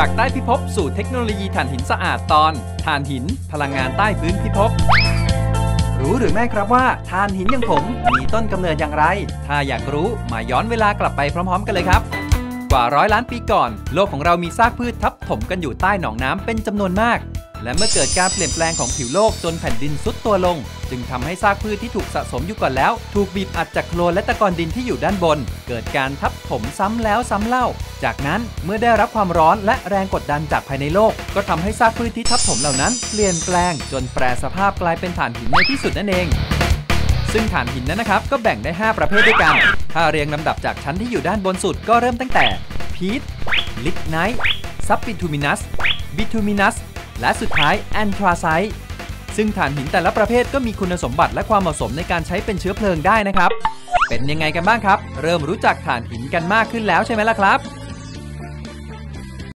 จากใต้พิภพสู่เทคโนโลยีถ่านหินสะอาดตอนถ่านหินพลังงานใต้พื้นพิภพ รู้หรือไม่ครับว่าถ่านหินอย่างผมมีต้นกำเนิดอย่างไร ถ้าอยากรู้มาย้อนเวลากลับไปพร้อมๆ กันเลยครับ กว่าร้อยล้านปีก่อน โลกของเรามีซากพืชทับถมกันอยู่ใต้หนองน้ำเป็นจำนวนมาก และเมื่อเกิดการเปลี่ยนแปลงของผิวโลกจนแผ่นดินซุดตัวลง จึงทำให้ซากพืชที่ถูกสะสมอยู่ก่อนแล้ว ถูกบีบอัดจากโคลนและตะกอนดินที่อยู่ด้านบน เกิดการทับถมซ้ำแล้วซ้ำเล่า จากนั้นเมื่อได้รับความร้อนและแรงกดดันจากภายในโลก ก็ทำให้ซากพืชที่ทับถมเหล่านั้น เปลี่ยนแปลงจนแปรสภาพกลายเป็นถ่านหินในที่สุดนั่นเองซึ่งถ่านหินนั้นนะครับก็แบ่งได้ 5 ประเภทด้วยกัน ถ้าเรียงลำดับจากชั้นที่อยู่ด้านบนสุดก็เริ่มตั้งแต่พีทลิกไนท์ซับบิทูมินัสบิทูมินัส และสุดท้ายแอนทราไซต์ซึ่งถ่านหินแต่ละประเภทก็มีคุณสมบัติและความเหมาะสมในการใช้เป็นเชื้อเพลิงได้นะครับ เป็นยังไงกันบ้างครับ เริ่มรู้จักถ่านหินกันมากขึ้นแล้วใช่ไหมล่ะครับ